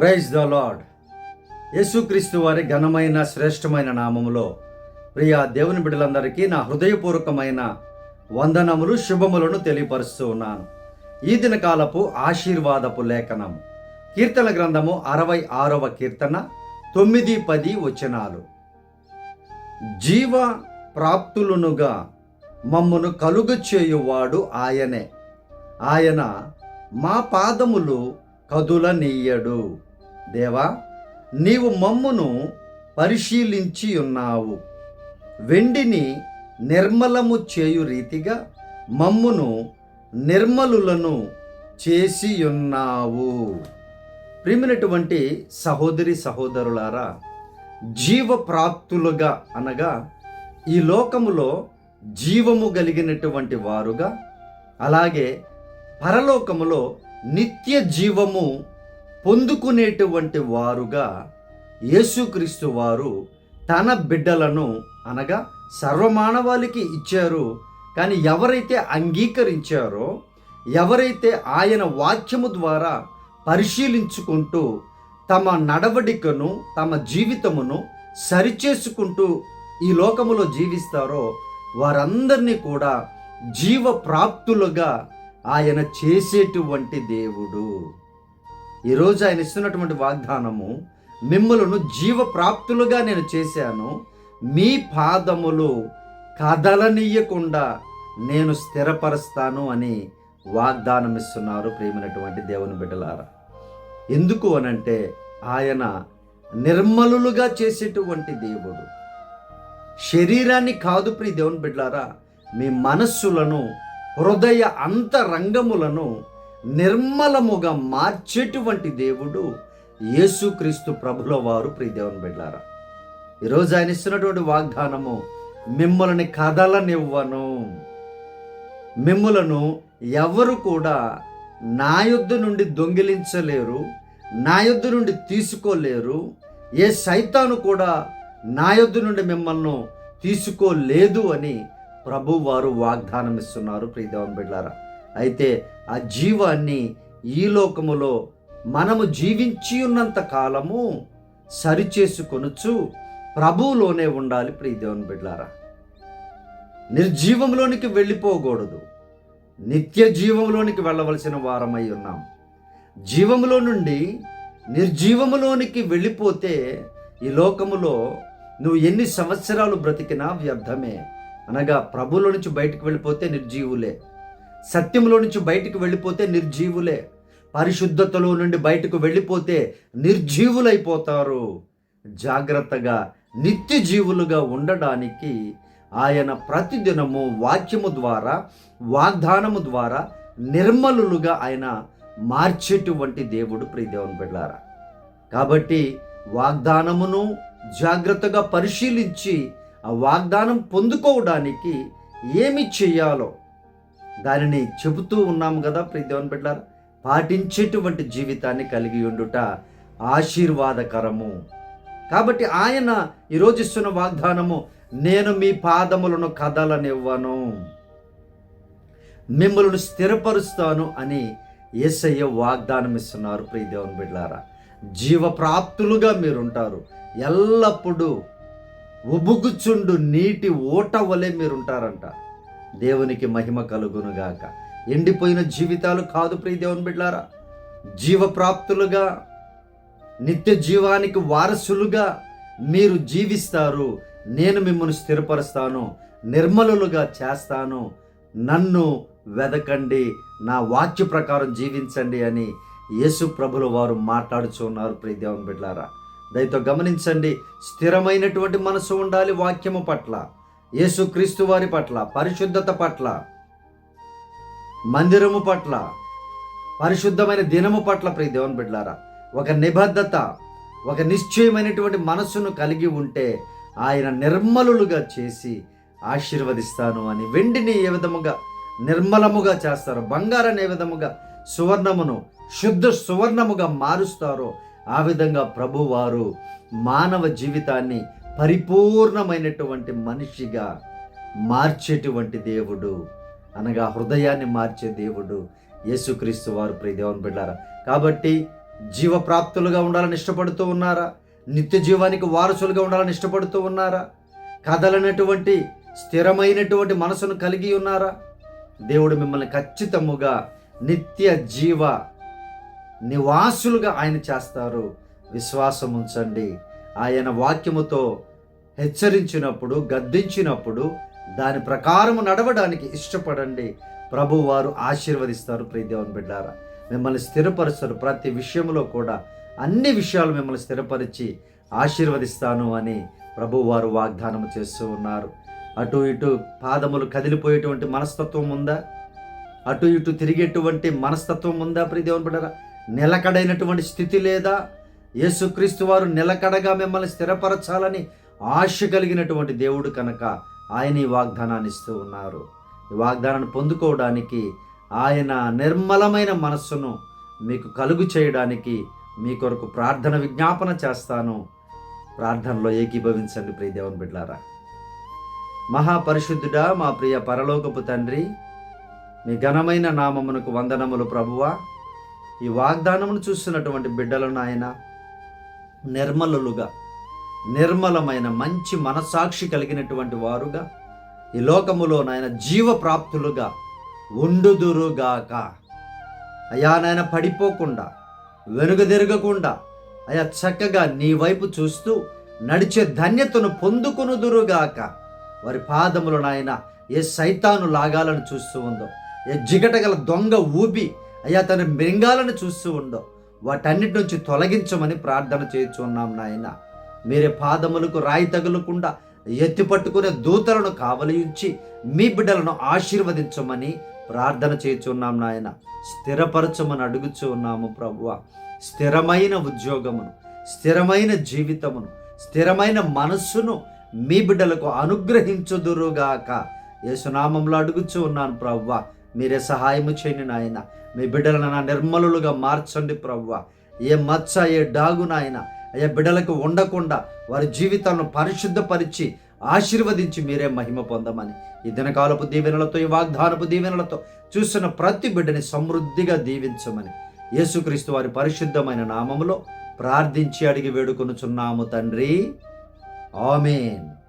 Praise the lord యేసుక్రీస్తు వారి ఘనమైన శ్రేష్టమైన నామములో ప్రియ దేవుని బిడ్డలందరికీ నా హృదయపూర్వకమైన వందనములు శుభములను తెలియపరుస్తూ ఉన్నాను. ఈ దినకాలపు ఆశీర్వాదపు లేఖనం. కీర్తన గ్రంథము అరవై ఆరవ కీర్తన తొమ్మిది పది వచనాలు. జీవ ప్రాప్తులునుగా మమ్మను కలుగ చేయువాడు ఆయనే. ఆయన మా పాదములు కదులనీయడు. దేవా నీవు మమ్మును పరిశీలించి ఉన్నావు. వెండిని నిర్మలము చేయు రీతిగా మమ్మును నిర్మలులను చేసి ఉన్నావు. సహోదరి సహోదరులారా జీవప్రాప్తులుగా అనగా ఈ లోకములో జీవము కలిగినటువంటి వారుగా అలాగే పరలోకములో నిత్య జీవము పొందుకునేటువంటి వారుగా యేసుక్రీస్తు వారు తన బిడ్డలను అనగా సర్వమానవాళికి ఇచ్చారు. కానీ ఎవరైతే అంగీకరించారో ఎవరైతే ఆయన వాక్యము ద్వారా పరిశీలించుకుంటూ తమ నడవడికను తమ జీవితమును సరిచేసుకుంటూ ఈ లోకములో జీవిస్తారో వారందరినీ కూడా జీవ ప్రాప్తులుగా ఆయన చేసేటువంటి దేవుడు. ఈరోజు ఆయన ఇస్తున్నటువంటి వాగ్దానము మిమ్మలను జీవ ప్రాప్తులుగా నేను చేశాను మీ పాదములు కదలనీయకుండా నేను స్థిరపరుస్తాను అని వాగ్దానం ఇస్తున్నారు ప్రేమైనటువంటి దేవుని బిడ్డలారా. ఎందుకు అనంటే ఆయన నిర్మలులుగా చేసేటువంటి దేవుడు. శరీరాన్ని కాదు ప్రియ దేవుని బిడ్డలారా మీ మనస్సులను హృదయ అంతరంగములను నిర్మలముగా మార్చేటువంటి దేవుడు యేసుక్రీస్తు ప్రభుల వారు ప్రియ బిడ్డారా ఈరోజు ఆయన ఇస్తున్నటువంటి వాగ్దానము మిమ్మల్ని కదలనివ్వను. మిమ్మలను ఎవరు కూడా నా యుద్ధ నుండి దొంగిలించలేరు నా యుద్ధ నుండి తీసుకోలేరు. ఏ సైతాను కూడా నా యుద్ధ నుండి మిమ్మల్ని తీసుకోలేదు అని ప్రభు వారు వాగ్దానం ఇస్తున్నారు ప్రియదేవన్ బిడ్డారా అయితే ఆ జీవాన్ని ఈ లోకములో మనము జీవించి ఉన్నంత కాలము సరిచేసుకొనుచు ప్రభువులోనే ఉండాలి ప్రియదేవన్ బిడ్లారా. నిర్జీవంలోనికి వెళ్ళిపోకూడదు. నిత్య జీవంలోనికి వెళ్ళవలసిన వారమై ఉన్నాం. జీవములో నుండి నిర్జీవములోనికి వెళ్ళిపోతే ఈ లోకములో నువ్వు ఎన్ని సంవత్సరాలు బ్రతికినా వ్యర్థమే. అనగా ప్రభువులో నుంచి బయటకు వెళ్ళిపోతే నిర్జీవులే. సత్యంలో నుంచి బయటకు వెళ్ళిపోతే నిర్జీవులే. పరిశుద్ధతలో నుండి బయటకు వెళ్ళిపోతే నిర్జీవులైపోతారు. జాగ్రత్తగా నిత్య జీవులుగా ఉండడానికి ఆయన ప్రతిదినము వాక్యము ద్వారా వాగ్దానము ద్వారా నిర్మలులుగా ఆయన మార్చేటువంటి దేవుడు ప్రియదేవుని బిడ్డారా కాబట్టి వాగ్దానమును జాగ్రత్తగా పరిశీలించి ఆ వాగ్దానం పొందుకోవడానికి ఏమి చేయాలో దానిని చెబుతూ ఉన్నాము కదా ప్రియదేవన్ బిడ్డారా పాటించేటువంటి జీవితాన్ని కలిగి ఉండుట ఆశీర్వాదకరము. కాబట్టి ఆయన ఈరోజు ఇస్తున్న వాగ్దానము నేను మీ పాదములను కదలనివ్వను మిమ్మల్ని స్థిరపరుస్తాను అని ఏసయ్య వాగ్దానం ఇస్తున్నారు ప్రియదేవన్ బిడ్లారా జీవప్రాప్తులుగా మీరుంటారు. ఎల్లప్పుడూ ఉబుగుచుండు నీటి ఓట వలె మీరుంటారంట. దేవునికి మహిమ కలుగునుగాక. ఎండిపోయిన జీవితాలు కాదు ప్రియ దేవుని బిడ్లారా. జీవప్రాప్తులుగా నిత్య జీవానికి వారసులుగా మీరు జీవిస్తారు. నేను మిమ్మల్ని స్థిరపరుస్తాను నిర్మలులుగా చేస్తాను. నన్ను వెదకండి నా వాక్య ప్రకారం జీవించండి అని యేసు ప్రభులు వారు మాట్లాడుచున్నారు ప్రియ దేవుని బిడ్లారా. దయతో గమనించండి స్థిరమైనటువంటి మనసు ఉండాలి వాక్యము పట్ల. యేసుక్రీస్తు వారి పట్ల పరిశుద్ధత పట్ల మందిరము పట్ల పరిశుద్ధమైన దినము పట్ల ప్రియ దేవుని బిడ్లారా ఒక నిబద్ధత ఒక నిశ్చయమైనటువంటి మనస్సును కలిగి ఉంటే ఆయన నిర్మలులుగా చేసి ఆశీర్వదిస్తాను అని వెండిని ఏ విధముగా నిర్మలముగా చేస్తారు బంగారాన్ని ఏ విధముగా సువర్ణమును శుద్ధ సువర్ణముగా మారుస్తారో ఆ విధంగా ప్రభువారు మానవ జీవితాన్ని పరిపూర్ణమైనటువంటి మనిషిగా మార్చేటువంటి దేవుడు అనగా హృదయాన్ని మార్చే దేవుడు యేసుక్రీస్తు వారు. ప్రియదేవుని బిడ్డారా కాబట్టి జీవప్రాప్తులుగా ఉండాలని ఇష్టపడుతూ ఉన్నారా? నిత్య జీవానికి వారసులుగా ఉండాలని ఇష్టపడుతూ ఉన్నారా? కదలనటువంటి స్థిరమైనటువంటి మనసును కలిగి ఉన్నారా? దేవుడు మిమ్మల్ని ఖచ్చితముగా నిత్య జీవ నివాసులుగా ఆయన చేస్తారు. విశ్వాసం ఉంచండి ఆయన వాక్యముతో హెచ్చరించినప్పుడు గద్దించినప్పుడు దాని ప్రకారము నడవడానికి ఇష్టపడండి. ప్రభు వారు ఆశీర్వదిస్తారు ప్రియదేవన్ బిడ్డారా. మిమ్మల్ని స్థిరపరుస్తారు. ప్రతి విషయంలో కూడా అన్ని విషయాలు మిమ్మల్ని స్థిరపరిచి ఆశీర్వదిస్తాను అని ప్రభు వారు వాగ్దానం చేస్తూ ఉన్నారు. అటు ఇటు పాదములు కదిలిపోయేటువంటి మనస్తత్వం ఉందా? అటు ఇటు తిరిగేటువంటి మనస్తత్వం ఉందా ప్రియదేవన్ బిడ్డారా? నిలకడైనటువంటి స్థితి లేదా? యేసుక్రీస్తు వారు నిలకడగా మిమ్మల్ని స్థిరపరచాలని ఆశ కలిగినటువంటి దేవుడు కనుక ఆయన ఈ వాగ్దానాన్ని ఇస్తూ ఉన్నారు. ఈ వాగ్దానాన్ని పొందుకోవడానికి ఆయన నిర్మలమైన మనస్సును మీకు కలుగు చేయడానికి మీ కొరకు ప్రార్థన విజ్ఞాపన చేస్తాను. ప్రార్థనలో ఏకీభవించండి ప్రియ దేవుని బిడ్డారా మహాపరిశుద్ధుడా మా ప్రియ పరలోకపు తండ్రి మీ ఘనమైన నామమునకు వందనములు ప్రభువా. ఈ వాగ్దానమును చూస్తున్నటువంటి బిడ్డలను ఆయన నిర్మలులుగా నిర్మలమైన మంచి మనసాక్షి కలిగినటువంటి వారుగా ఈ లోకములో నాయన జీవప్రాప్తులుగా ఉండుదురుగాక. అయా నాయన పడిపోకుండా వెనుగదిరగకుండా అయా చక్కగా నీ వైపు చూస్తూ నడిచే ధన్యతను పొందుకునుదురుగాక. వారి పాదములు నాయన ఏ సైతాను లాగాలను చూస్తూ ఉందో ఏ జిగటగల దొంగ ఊబి అయ్యా తన మృంగాలను చూస్తూ ఉండో వాటన్నిటి నుంచి తొలగించమని ప్రార్థన చేస్తున్నాం నాయన. మీరే పాదములకు రాయి తగులకుండా ఎత్తి పట్టుకునే దూతలను కావలించి మీ బిడ్డలను ఆశీర్వదించమని ప్రార్థన చేస్తున్నాం నాయన. స్థిరపరచమని అడుగుచూ ఉన్నాము ప్రభువ. స్థిరమైన ఉద్యోగమును స్థిరమైన జీవితమును స్థిరమైన మనస్సును మీ బిడ్డలకు అనుగ్రహించుదురుగాక. యేసునామంలో అడుగుచూ ఉన్నాను ప్రవ్వ మీరే సహాయము చేయండి నాయన. మీ బిడ్డలను నా నిర్మలులుగా మార్చండి ప్రవ్వ ఏ మచ్చ ఏ డాగు నాయన అయ్యా బిడ్డలకు ఉండకుండా వారి జీవితాలను పరిశుద్ధపరిచి ఆశీర్వదించి మీరే మహిమ పొందమని. ఈ దినకాలపు దీవెనలతో ఈ వాగ్దానపు దీవెనలతో చూసిన ప్రతి బిడ్డని సమృద్ధిగా దీవించమని. యేసుక్రీస్తు వారి పరిశుద్ధమైన నామములో ప్రార్థించి అడిగి వేడుకొనుచున్నాము తండ్రి. ఆమెన్.